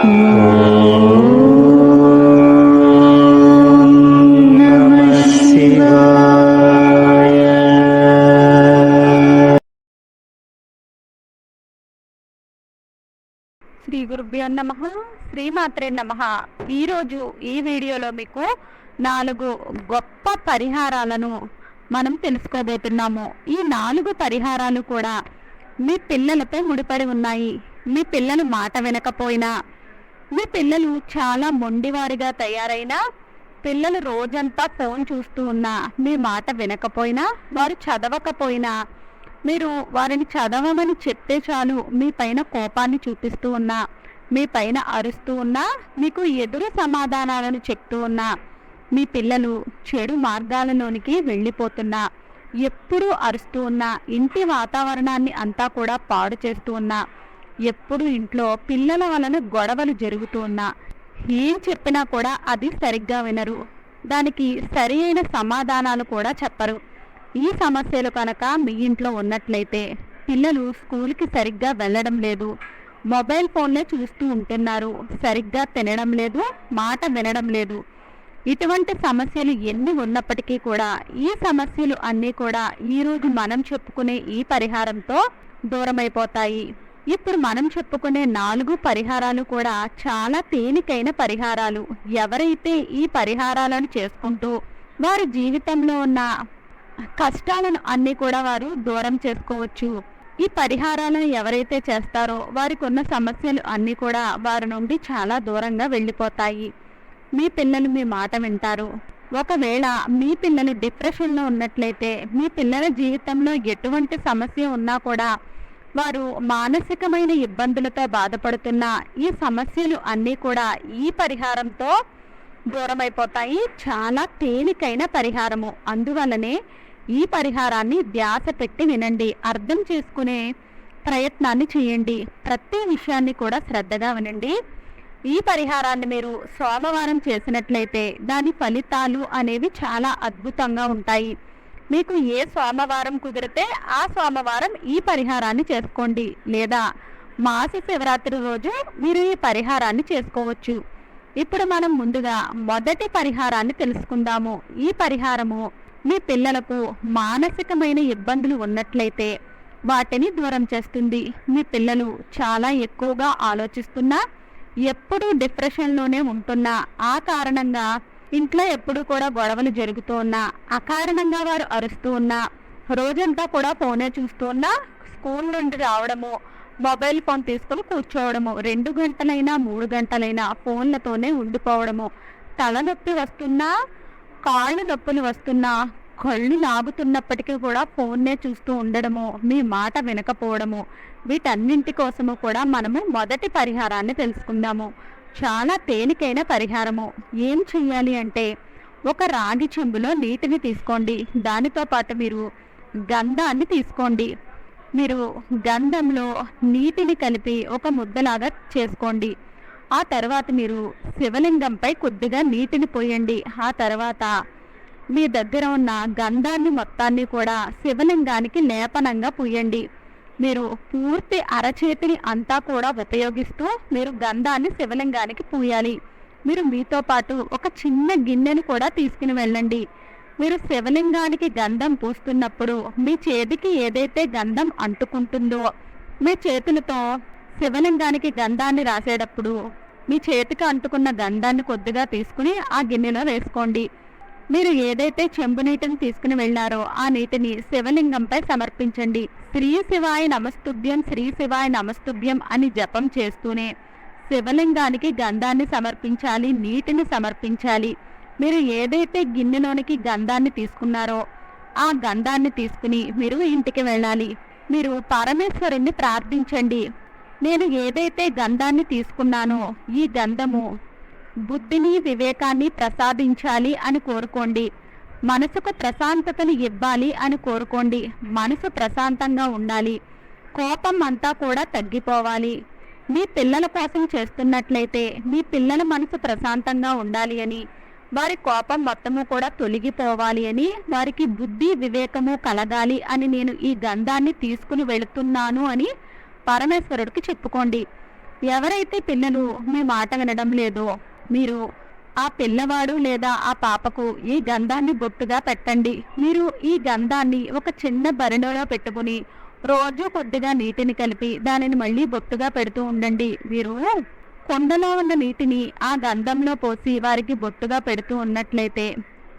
శ్రీ గురుభ్యో నమ. శ్రీమాత్రే నమ. ఈరోజు ఈ వీడియోలో మీకు నాలుగు గొప్ప పరిహారాలను మనం తెలుసుకోబోతున్నాము. ఈ నాలుగు పరిహారాలు కూడా మీ పిల్లలపై ముడిపడి ఉన్నాయి. మీ పిల్లలు మాట వినకపోయినా మీ పిల్లలు చాలా మొండివారిగా తయారైనా పిల్లలు రోజంతా ఫోన్ చూస్తూ ఉన్నా మీ మాట వినకపోయినా వారు చదవకపోయినా మీరు వారిని చదవమని చెప్తే చాలు మీ పైన కోపాన్ని చూపిస్తూ ఉన్నా మీ పైన అరుస్తూ ఉన్నా మీకు ఎదురు సమాధానాలను చెప్తూ ఉన్నా మీ పిల్లలు చెడు మార్గాలలోనికి వెళ్ళిపోతున్నా ఎప్పుడూ అరుస్తూ ఉన్నా ఇంటి వాతావరణాన్ని అంతా కూడా పాడు చేస్తూ ఉన్నా ఎప్పుడు ఇంట్లో పిల్లల వలన గొడవలు జరుగుతూ ఉన్నా ఏం చెప్పినా కూడా అది సరిగ్గా వినరు. దానికి సరి అయిన సమాధానాలు కూడా చెప్పరు. ఈ సమస్యలు కనుక మీ ఇంట్లో ఉన్నట్లయితే పిల్లలు స్కూల్కి సరిగ్గా వెళ్ళడం లేదు. మొబైల్ ఫోన్లే చూస్తూ ఉంటున్నారు. సరిగ్గా తినడం లేదు మాట వినడం లేదు. ఇటువంటి సమస్యలు ఎన్ని ఉన్నప్పటికీ కూడా ఈ సమస్యలు అన్నీ కూడా ఈరోజు మనం చెప్పుకునే ఈ పరిహారంతో దూరమైపోతాయి. ఇప్పుడు మనం చెప్పుకునే నాలుగు పరిహారాలు కూడా చాలా తేలికైన పరిహారాలు. ఎవరైతే ఈ పరిహారాలను చేసుకుంటూ వారి జీవితంలో ఉన్న కష్టాలను అన్ని కూడా వారు దూరం చేసుకోవచ్చు. ఈ పరిహారాలను ఎవరైతే చేస్తారో వారికి ఉన్న సమస్యలు అన్నీ కూడా వారి నుండి చాలా దూరంగా వెళ్ళిపోతాయి. మీ పిల్లలు మీ మాట వింటారు. ఒకవేళ మీ పిల్లలు డిప్రెషన్లో ఉన్నట్లయితే మీ పిల్లల జీవితంలో ఎటువంటి సమస్య ఉన్నా కూడా వారు మానసికమైన ఇబ్బందులతో బాధపడుతున్న ఈ సమస్యలు అన్నీ కూడా ఈ పరిహారంతో దూరమైపోతాయి. చాలా తేలికైన పరిహారము. అందువలనే ఈ పరిహారాన్ని ధ్యాస పెట్టి వినండి. అర్థం చేసుకునే ప్రయత్నాన్ని చేయండి. ప్రతి విషయాన్ని కూడా శ్రద్ధగా వినండి. ఈ పరిహారాన్ని మీరు సోమవారం చేసినట్లయితే దాని ఫలితాలు అనేవి చాలా అద్భుతంగా ఉంటాయి. మీకు ఏ సోమవారం కుదిరితే ఆ సోమవారం ఈ పరిహారాన్ని చేసుకోండి. లేదా మాస శివరాత్రి రోజు మీరు ఈ పరిహారాన్ని చేసుకోవచ్చు. ఇప్పుడు మనం ముందుగా మొదటి పరిహారాన్ని తెలుసుకుందాము. ఈ పరిహారము మీ పిల్లలకు మానసికమైన ఇబ్బందులు ఉన్నట్లయితే వాటిని దూరం చేస్తుంది. మీ పిల్లలు చాలా ఎక్కువగా ఆలోచిస్తున్నా ఎప్పుడూ డిప్రెషన్లోనే ఉంటున్నా ఆ కారణంగా ఇంట్లో ఎప్పుడు కూడా గొడవలు జరుగుతూ ఉన్నా అకారణంగా వారు అరుస్తూ ఉన్నా రోజంతా కూడా ఫోనే చూస్తూ ఉన్నా స్కూల్ నుండి రావడము మొబైల్ ఫోన్ తీసుకొని కూర్చోవడము రెండు గంటలైనా మూడు గంటలైనా ఫోన్లతోనే ఉండిపోవడము. తలనొప్పి వస్తున్నా కాళ్ళు నొప్పులు వస్తున్నా కళ్ళు లాగుతున్నప్పటికీ కూడా ఫోన్నే చూస్తూ ఉండడము మీ మాట వినకపోవడము వీటన్నింటి కోసము కూడా మనము మొదటి పరిహారాన్ని తెలుసుకుందాము. చాలా తేలికైన పరిహారము. ఏం చెయ్యాలి అంటే ఒక రాగి చెంబులో నీటిని తీసుకోండి. దానితో పాటు మీరు గంధాన్ని తీసుకోండి. మీరు గంధంలో నీటిని కలిపి ఒక ముద్దలాగా చేసుకోండి. ఆ తర్వాత మీరు శివలింగంపై కొద్దిగా నీటిని పోయండి. ఆ తర్వాత మీ దగ్గర ఉన్న గంధాన్ని మొత్తాన్ని కూడా శివలింగానికి లేపనంగా పూయండి. మీరు పూర్తి అరచేతిని అంతా కూడా ఉపయోగిస్తూ మీరు గంధాన్ని శివలింగానికి పూయాలి. మీరు మీతో పాటు ఒక చిన్న గిన్నెను కూడా తీసుకుని వెళ్ళండి. మీరు శివలింగానికి గంధం పూస్తున్నప్పుడు మీ చేతికి ఏదైతే గంధం అంటుకుంటుందో మీ చేతులతో శివలింగానికి గంధాన్ని రాసేటప్పుడు మీ చేతికి అంటుకున్న గంధాన్ని కొద్దిగా తీసుకుని ఆ గిన్నెలో వేసుకోండి. మీరు ఏదైతే చెంబు నీటిని తీసుకుని వెళ్ళారో ఆ నీటిని శివలింగంపై సమర్పించండి. శ్రీ శివాయ నమస్తుభ్యం శ్రీ శివాయ నమస్తుభ్యం అని జపం చేస్తూనే శివలింగానికి గంధాన్ని సమర్పించాలి నీటిని సమర్పించాలి. మీరు ఏదైతే గిన్నెలోనికి గంధాన్ని తీసుకున్నారో ఆ గంధాన్ని తీసుకుని మీరు ఇంటికి వెళ్ళాలి. మీరు పరమేశ్వరుణ్ణి ప్రార్థించండి. నేను ఏదైతే గంధాన్ని తీసుకున్నానో ఈ గంధము బుద్ధిని వివేకాన్ని ప్రసాదించాలి అని కోరుకోండి. మనసుకు ప్రశాంతతను ఇవ్వాలి అని కోరుకోండి. మనసు ప్రశాంతంగా ఉండాలి. కోపం అంతా కూడా తగ్గిపోవాలి. మీ పిల్లల కోసం చేస్తున్నట్లయితే మీ పిల్లల మనసు ప్రశాంతంగా ఉండాలి అని వారి కోపం మొత్తము కూడా తొలగిపోవాలి అని వారికి బుద్ధి వివేకము కలగాలి అని నేను ఈ గంధాన్ని తీసుకుని వెళుతున్నాను అని పరమేశ్వరుడికి చెప్పుకోండి. ఎవరైతే పిల్లలు మీ మాట వినడం లేదో మీరు ఆ పిల్లవాడు లేదా ఆ పాపకు ఈ గంధాన్ని బొట్టుగా పెట్టండి. మీరు ఈ గంధాన్ని ఒక చిన్న బరిణలో పెట్టుకుని రోజు కొద్దిగా నీటిని కలిపి దానిని మళ్ళీ బొట్టుగా పెడుతూ ఉండండి. మీరు కొండలో ఉన్న నీటిని ఆ గంధంలో పోసి వారికి బొట్టుగా పెడుతూ ఉన్నట్లయితే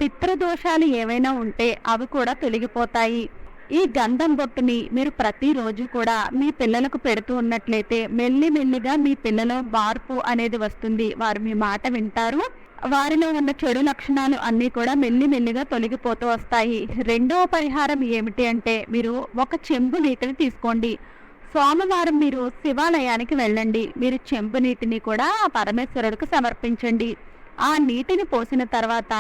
పితృదోషాలు ఏవైనా ఉంటే అవి కూడా తొలగిపోతాయి. ఈ గంధం బొట్టుని మీరు ప్రతిరోజు కూడా మీ పిల్లలకు పెడుతూ ఉన్నట్లయితే మెల్లి మెల్లిగా మీ పిల్లల మార్పు అనేది వస్తుంది. వారు మీ మాట వింటారు. వారిలో ఉన్న చెడు లక్షణాలు అన్నీ కూడా మెల్లి మెల్లిగా తొలగిపోతూ వస్తాయి. రెండవ పరిహారం ఏమిటి అంటే మీరు ఒక చెంబు నీటిని తీసుకోండి. సోమవారం మీరు శివాలయానికి వెళ్ళండి. మీరు చెంబు నీటిని కూడా పరమేశ్వరుడికి సమర్పించండి. ఆ నీటిని పోసిన తర్వాత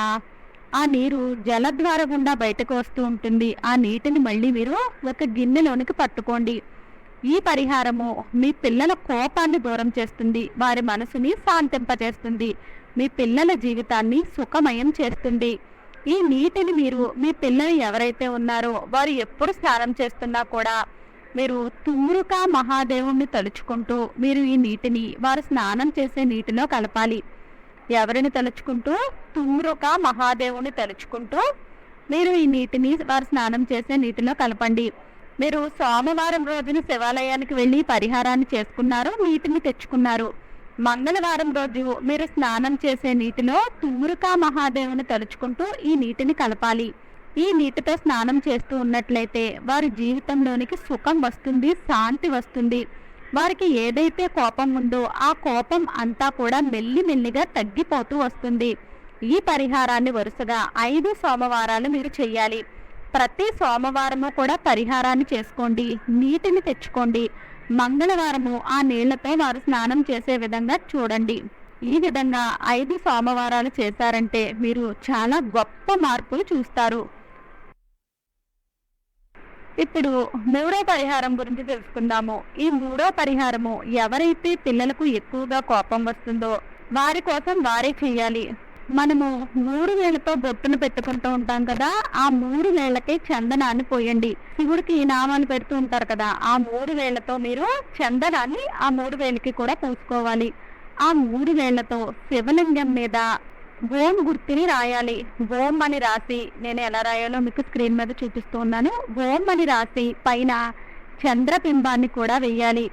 ఆ నీరు జలద్వార గుండా బయటకు వస్తూ ఉంటుంది. ఆ నీటిని మళ్ళీ మీరు ఒక గిన్నెలోనికి పట్టుకోండి. ఈ పరిహారము మీ పిల్లల కోపాన్ని దూరం చేస్తుంది. వారి మనసుని శాంతింపచేస్తుంది మీ పిల్లల జీవితాన్ని సుఖమయం చేస్తుంది. ఈ నీటిని మీరు మీ పిల్లలు ఎవరైతే ఉన్నారో వారు ఎప్పుడు స్నానం చేస్తున్నా కూడా మీరు తుమ్మురుక మహాదేవుణ్ణి తలుచుకుంటూ మీరు ఈ నీటిని వారు స్నానం చేసే నీటిలో కలపాలి. ఎవరిని తలుచుకుంటూ తుమ్రుక మహాదేవుని తలుచుకుంటూ మీరు ఈ నీటిని వారు స్నానం చేసే నీటిలో కలపండి. మీరు సోమవారం రోజున శివాలయానికి వెళ్ళి పరిహారాన్ని చేసుకున్నారు నీటిని తెచ్చుకున్నారు. మంగళవారం రోజు మీరు స్నానం చేసే నీటిలో తుమ్మురుక మహాదేవుని తలుచుకుంటూ ఈ నీటిని కలపాలి. ఈ నీటితో స్నానం చేస్తూ ఉన్నట్లయితే వారి జీవితంలోనికి సుఖం వస్తుంది శాంతి వస్తుంది. వారికి ఏదైతే కోపం ఉందో ఆ కోపం అంతా కూడా మెల్లి మెల్లిగా తగ్గిపోతూ వస్తుంది. ఈ పరిహారాన్ని వరుసగా ఐదు సోమవారాలు మీరు చేయాలి. ప్రతి సోమవారము కూడా పరిహారాన్ని చేసుకోండి. నీటిని తెచ్చుకోండి. మంగళవారము ఆ నీళ్ళతో వారు స్నానం చేసే విధంగా చూడండి. ఈ విధంగా ఐదు సోమవారాలు చేశారంటే మీరు చాలా గొప్ప మార్పులు చూస్తారు. ఇప్పుడు మూడో పరిహారం గురించి తెలుసుకుందాము. ఈ మూడో పరిహారము ఎవరైతే పిల్లలకు ఎక్కువగా కోపం వస్తుందో వారి కోసం వారే చేయాలి. మనము మూడు వేలతో బొట్టును పెట్టుకుంటూ ఉంటాం కదా ఆ మూడు వేలకి చందనాన్ని పోయండి. శివుడికి ఈ నామాన్ని పెడుతూ ఉంటారు కదా ఆ మూడు వేలతో మీరు చందనాన్ని ఆ మూడు వేలకి కూడా పూసుకోవాలి. ఆ మూడు వేళ్ళతో శివలింగం మీద ఓం గుర్తుని రాయాలి. ఓం అని రాసి నేను ఎలా రాయాలో మీకు స్క్రీన్ మీద చూపిస్తూ ఉన్నాను ఓం అని రాసి పైన చంద్రబింబాన్ని కూడా వేయాలి.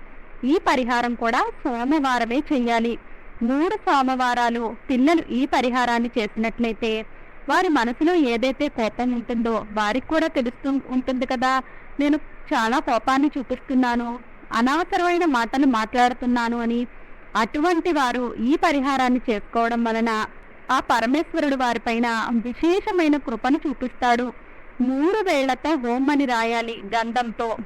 ఈ పరిహారం కూడా సోమవారమే చెయ్యాలి మూడు సోమవారాలు పిల్లలు ఈ పరిహారాన్ని చేసినట్లయితే వారి మనసులో ఏదైతే కోపం ఉంటుందో వారికి కూడా తెలుస్తూ ఉంటుంది కదా. నేను చాలా కోపాన్ని చూపిస్తున్నాను. అనవసరమైన మాటలు మాట్లాడుతున్నాను అని అటువంటి వారు ఈ పరిహారాన్ని చేసుకోవడం వలన ఆ పరమేశ్వరుడు వారిపైన విశేషమైన కృపను చూపిస్తాడు. మూడు వేళ్ళతో ఓమని రాయాలి గంధంతో.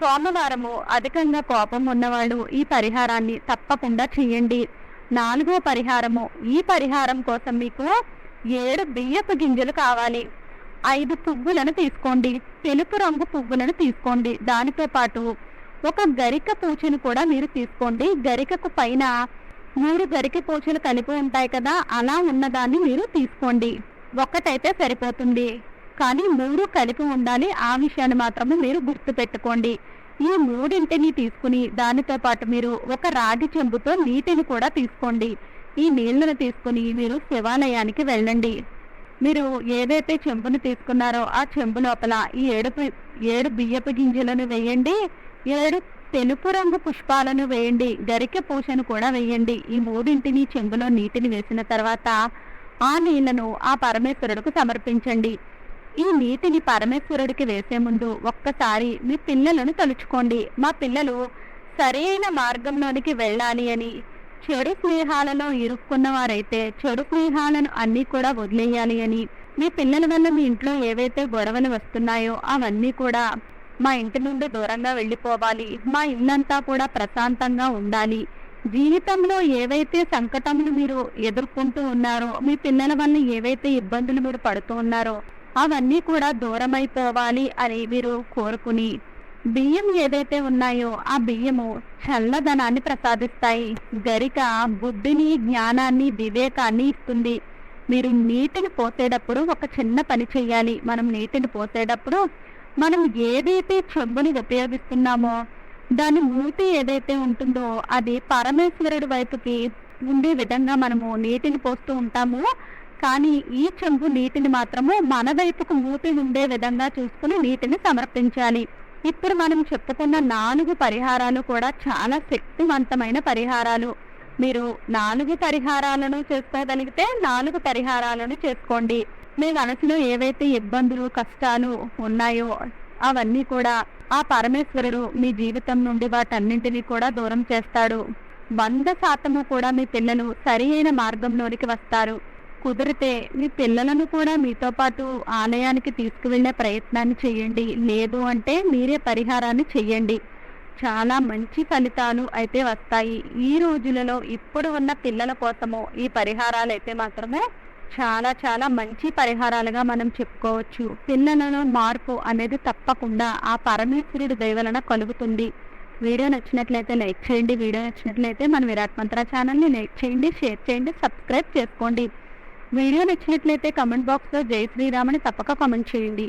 సోమవారము అధికంగా కోపం ఉన్నవాళ్ళు ఈ పరిహారాన్ని తప్పకుండా చేయండి. నాలుగో పరిహారము ఈ పరిహారం కోసం మీకు ఏడు బియ్యపు గింజలు కావాలి. ఐదు పువ్వులను తీసుకోండి తెలుపు రంగు పువ్వులను తీసుకోండి. దానితో పాటు ఒక గరిక పూచను కూడా మీరు తీసుకోండి. గరికకు పైన మూడు గరికి పోచలు కలిపి ఉంటాయి కదా అలా ఉన్నదాన్ని మీరు తీసుకోండి. ఒక్కటైతే సరిపోతుంది. కానీ మూడు కలిపి ఉండాలి ఆ విషయాన్ని మాత్రమే మీరు గుర్తు పెట్టుకోండి ఈ మూడింటిని తీసుకుని దానితో పాటు మీరు ఒక రాగి చెంబుతో నీటిని కూడా తీసుకోండి. ఈ నీళ్ళను తీసుకుని మీరు శివాలయానికి వెళ్ళండి. మీరు ఏదైతే చెంబును తీసుకున్నారో ఆ చెంబు లోపల ఈ ఏడు ఏడు బియ్యపు గింజలను వేయండి. ఏడు తెలుపు రంగు పుష్పాలను వేయండి. గరిక పూసను కూడా వేయండి. ఈ మూడింటిని చెంబులో నీటిని వేసిన తర్వాత ఆ నీళ్ళను ఆ పరమేశ్వరుడికి సమర్పించండి. ఈ నీటిని పరమేశ్వరుడికి వేసే ముందు ఒక్కసారి మీ పిల్లలను తలుచుకోండి. మా పిల్లలు సరైన మార్గంలోనికి వెళ్ళాలి అని చెడు స్నేహాలలో ఇరుక్కున్న వారైతే చెడు స్నేహాలను అన్నీ కూడా వదిలేయాలి అని మీ పిల్లల వల్ల మీ ఇంట్లో ఏవైతే గొడవలు వస్తున్నాయో అవన్నీ కూడా మా ఇంటి నుండి దూరంగా వెళ్ళిపోవాలి. మా ఇల్లంతా కూడా ప్రశాంతంగా ఉండాలి. జీవితంలో ఏవైతే సంకటములు మీరు ఎదుర్కొంటూ ఉన్నారో మీ పిల్లల వల్ల ఏవైతే ఇబ్బందులు మీరు పడుతూ ఉన్నారో అవన్నీ కూడా దూరమైపోవాలి అని మీరు కోరుకుని బియ్యం ఏదైతే ఉన్నాయో ఆ బియ్యము చల్లదనాన్ని ప్రసాదిస్తాయి. గరిక బుద్ధిని జ్ఞానాన్ని వివేకాన్ని ఇస్తుంది. మీరు నీటిని పోసేటప్పుడు ఒక చిన్న పని చేయాలి. మనం నీటిని పోసేటప్పుడు మనం ఏదైతే చెంబుని ఉపయోగిస్తున్నామో దాని మూతి ఏదైతే ఉంటుందో అది పరమేశ్వరుడి వైపుకి ఉండే విధంగా మనము నీటిని పోస్తూ ఉంటాము. కానీ ఈ చెంబు నీటిని మాత్రము మన వైపుకు మూతి ఉండే విధంగా చూసుకుని నీటిని సమర్పించాలి. ఇప్పుడు మనం చెప్పుకున్న నాలుగు పరిహారాలు కూడా చాలా శక్తివంతమైన పరిహారాలు. మీరు నాలుగు పరిహారాలను చేసుకోగలిగితే నాలుగు పరిహారాలను చేసుకోండి. మీ మనసులో ఏవైతే ఇబ్బందులు కష్టాలు ఉన్నాయో అవన్నీ కూడా ఆ పరమేశ్వరుడు మీ జీవితం నుండి వాటన్నింటినీ కూడా దూరం చేస్తాడు. వంద శాతము కూడా మీ పిల్లలు సరి అయిన మార్గంలోనికి వస్తారు. కుదిరితే మీ పిల్లలను కూడా మీతో పాటు ఆలయానికి తీసుకువెళ్ళే ప్రయత్నాన్ని చేయండి. లేదు అంటే మీరే పరిహారాన్ని చెయ్యండి చాలా మంచి ఫలితాలు అయితే వస్తాయి. ఈ రోజులలో ఇప్పుడు ఉన్న పిల్లల కోసము ఈ పరిహారాలు అయితే మాత్రమే చాలా చాలా మంచి పరిహారాలుగా మనం చెప్పుకోవచ్చు. పిల్లలలో మార్పు అనేది తప్పకుండా ఆ పరమేశ్వరుడి దయవలన కలుగుతుంది. వీడియో నచ్చినట్లయితే లైక్ చేయండి వీడియో నచ్చినట్లయితే మన విరాట్ మంత్ర ఛానల్ని లైక్ చేయండి షేర్ చేయండి సబ్స్క్రైబ్ చేసుకోండి. వీడియో నచ్చినట్లయితే కమెంట్ బాక్స్లో జై శ్రీరామ్ అని తప్పక కామెంట్ చేయండి.